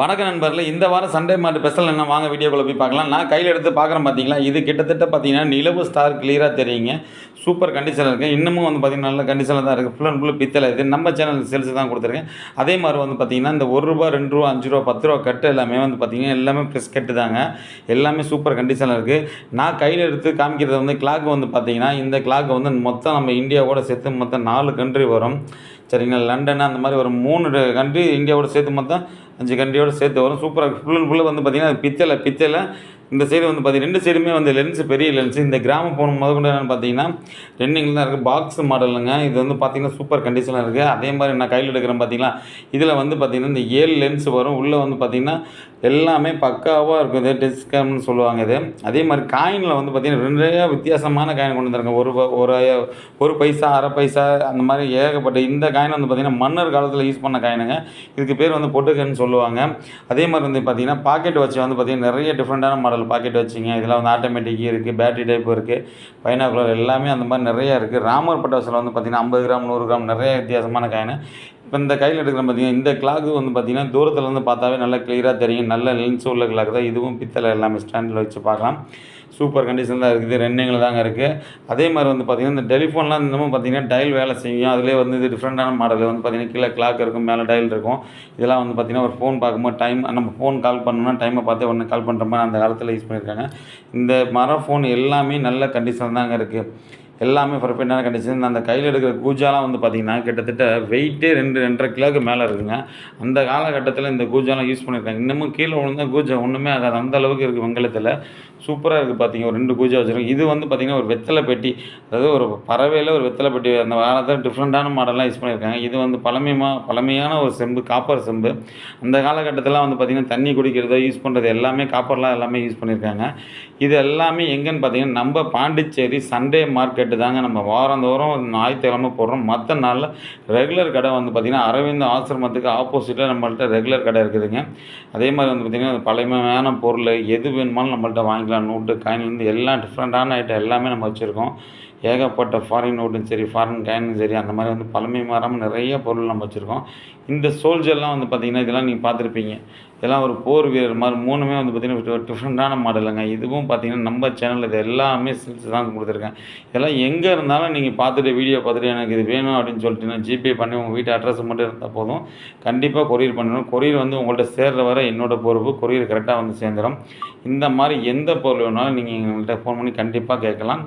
வணக்க நண்பர்களே இந்த வாரம் சண்டே மாட்டு ஸ்பெஷல் என்ன? வாங்க வீடியோவில் போய் பார்க்கலாம். நான் கையில் எடுத்து பார்க்குறேன் பார்த்தீங்களா? இது கிட்டத்தட்ட பார்த்தீங்கன்னா நிலவு ஸ்டார் கிளியராக தெரியுங்க. சூப்பர் கண்டிஷனில் இருக்குது இன்னமும் வந்து பார்த்தீங்கன்னா நல்ல கண்டிஷனில் தான் இருக்குது ஃபுல் அண்ட் ஃபுல் பித்தளை இது. நம்ம சேனல் சேல்ஸ் தான் கொடுத்துருக்கேன். அதே மாதிரி வந்து பார்த்தீங்கன்னா இந்த ஒரு ரூபா ரெண்டு ரூபா அஞ்சு ரூபா பத்து ரூபா கட்டு எல்லாமே வந்து பார்த்திங்கன்னா எல்லாமே ப்ரெஸ் கட்டு தாங்க. எல்லாமே சூப்பர் கண்டிஷனில் இருக்குது நான் கையில் எடுத்து காமிக்கிறது வந்து கிளாக் வந்து பார்த்திங்கன்னா இந்த கிளாக் வந்து மொத்தம் நம்ம இந்தியாவோட சேர்த்து மொத்தம் நாலு கண்ட்ரி வரும். சரிங்களா? லண்டன் அந்த மாதிரி ஒரு மூணு கண்ட்ரி இந்தியாவோட சேர்த்து மொத்தம் அஞ்சு கண்டியோடு சேர்த்து வரும். சூப்பராக ஃபுல் அண்ட் ஃபுல்லாக வந்து பார்த்தீங்கன்னா பித்தளை பித்தளை இந்த சைடு வந்து பார்த்தீங்கன்னா ரெண்டு சைடுமே வந்து லென்ஸ் பெரிய லென்ஸ் இந்த கிராம ஃபோன் முத கொண்டு என்னென்னு பார்த்தீங்கன்னா ரெண்டிங்கில் தான் இருக்குது பாக்ஸ் மாடலுங்க இது வந்து பார்த்தீங்கன்னா சூப்பர் கண்டிஷனாக இருக்குது அதே மாதிரி நான் கையில் எடுக்கிறேன் பார்த்தீங்களா இதில் வந்து பார்த்தீங்கன்னா இந்த ஏழு லென்ஸ் வரும். உள்ளே வந்து பார்த்தீங்கன்னா எல்லாமே பக்காவாக இருக்கும். இது டெஸ்கம்னு சொல்லுவாங்க இது. அதே மாதிரி காயினில் வந்து பார்த்தீங்கன்னா நிறைய வித்தியாசமான காயின் கொண்டு வந்திருக்காங்க. ஒரு ஒரு ஒரு பைசா அரை பைசா அந்த மாதிரி ஏகப்பட்ட இந்த காயின் வந்து பார்த்தீங்கன்னா மன்னர் காலத்தில் யூஸ் பண்ண காயினுங்க இதுக்கு பேர் வந்து பொட்டுக்கன்னு சொல்லுவாங்க. அதே மாதிரி வந்து பார்த்தீங்கன்னா பாக்கெட் வச்சு வந்து பார்த்தீங்கன்னா நிறைய டிஃப்ரெண்ட்டான மாடல் பாக்கெட் வச்சுங்க இதெல்லாம் வந்து ஆட்டோமேட்டிக் இருக்குது பேட்டரி டைப் இருக்குது பைனாகுலர் எல்லாமே அந்த மாதிரி நிறையா இருக்குது ராமர் பட்டாசில் வந்து பார்த்தீங்கன்னா ஐம்பது கிராம் நூறு கிராம் நிறைய வித்தியாசமான காயின் இப்போ இந்த கையில் எடுக்கிற பார்த்தீங்கன்னா இந்த கிளாக்கு வந்து பார்த்தீங்கன்னா தூரத்தில் இருந்து பார்த்தாவே நல்லா கிளியராக தெரியும். நல்ல லென்ஸ் உள்ள கிளாக் தான். இதுவும் பித்தளை எல்லாமே ஸ்டாண்டில் வச்சு பார்க்கலாம். சூப்பர் கண்டிஷன் தான் இருக்குது. ரென்னிங்கில் தாங்க இருக்குது அதே மாதிரி வந்து பார்த்தீங்கன்னா இந்த டெலிஃபோன்லாம் இன்னமும் பார்த்தீங்கன்னா டைல் வேலை செய்யும். அதிலே வந்து இது டிஃப்ரெண்ட்டான மாடல் வந்து பார்த்தீங்கன்னா கீழே கிளாக் இருக்கும் மேலே டைல் இருக்கும். இதெல்லாம் வந்து பார்த்தீங்கன்னா ஒரு ஃபோன் பார்க்கும்போது டைம் நம்ம ஃபோன் கால் பண்ணோம்னா டைமை பார்த்து உடனே கால் பண்ணுற மாதிரி அந்த காலத்தில் யூஸ் பண்ணியிருக்காங்க. இந்த மர ஃபோன் எல்லாமே நல்ல கண்டிஷன் தாங்க இருக்குது எல்லாமே பர்ஃபெக்டான கண்டிஷன் அந்த கையில் எடுக்கிற கூஜாலாம் வந்து பார்த்திங்கன்னா கிட்டத்தட்ட வெயிட்டே ரெண்டு ரெண்டரை கிலோக்கு மேலே இருக்குங்க. அந்த காலகட்டத்தில் இந்த கூஜாலாம் யூஸ் பண்ணியிருக்காங்க இன்னமும் கீழே விழுந்தால் கூஜா ஒன்றுமே ஆகாது. அந்த அளவுக்கு இருக்குது வெங்கலத்தில். சூப்பராக இருக்குது பார்த்தீங்க ஒரு ரெண்டு கூஜா வச்சுருக்கோம் இது வந்து பார்த்திங்கன்னா ஒரு வெத்தலை பெட்டி. அதாவது ஒரு பறவையில் ஒரு வெத்தலை பெட்டி. அந்த காலத்தில் டிஃப்ரெண்ட்டான மாடல்லாம் யூஸ் பண்ணியிருக்காங்க இது வந்து பழமையமாக பழமையான ஒரு செம்பு காப்பர் செம்பு. அந்த காலகட்டத்தில் வந்து பார்த்திங்கன்னா தண்ணி குடிக்கிறதோ யூஸ் பண்ணுறது எல்லாமே காப்பர்லாம் எல்லாமே யூஸ் பண்ணியிருக்காங்க இது எல்லாமே எங்கேன்னு பார்த்தீங்கன்னா நம்ம பாண்டிச்சேரி சண்டே மார்க்கெட் ரேட்டு தாங்க நம்ம வாரந்தோறும் ஞாயிற்றுக்கிழமை போடுறோம். மற்ற நாளில் ரெகுலர் கடை வந்து பார்த்திங்கன்னா அரவிந்த் ஆசிரமத்துக்கு ஆப்போசிட்டில் நம்மள்ட்ட ரெகுலர் கடை இருக்குதுங்க. அதே மாதிரி வந்து பார்த்திங்கன்னா பழமையான பொருள் எது வேணுமாலும் நம்மள்ட்ட வாங்கிக்கலாம். நோட்டு காயின்லேருந்து எல்லாம் டிஃப்ரெண்ட்டான ஐட்டம் எல்லாமே நம்ம வச்சுருக்கோம். ஏகப்பட்ட ஃபாரின் நோட்டும் சரி ஃபாரின் காயினும் சரி அந்த மாதிரி வந்து பழமை மாறாமல் நிறைய பொருள் நம்ம வச்சுருக்கோம். இந்த சோல்ஜர்லாம் வந்து பார்த்திங்கன்னா இதெல்லாம் நீங்கள் பார்த்துருப்பீங்க. இதெல்லாம் ஒரு போர் வீரர் மாதிரி மூணுமே வந்து பார்த்திங்கன்னா டிஃப்ரெண்டான டிஃப்ரெண்ட்டான மாடலுங்க இதுவும் பார்த்திங்கன்னா நம்ம சேனலில் இது எல்லாமே சில்ஸ் தான் கொடுத்துருக்கேன். இதெல்லாம் எங்கே இருந்தாலும் நீங்கள் பார்த்துட்டு வீடியோ பார்த்துட்டு எனக்கு இது வேணும் அப்படின்னு சொல்லிட்டு ஜிபே பண்ணி உங்கள் வீட்டு அட்ரஸ் மட்டும் இருந்தால் போதும். கண்டிப்பாக கொரியர் பண்ணணும். கொரியர் வந்து உங்கள்கிட்ட சேர்ற வரை என்னோட பொறுப்பு கொரியர் கரெக்டாக வந்து சேர்ந்துடும் இந்த மாதிரி எந்த பொருள் வேணாலும் நீங்கள் எங்கள்கிட்ட ஃபோன் பண்ணி கண்டிப்பாக கேட்கலாம்.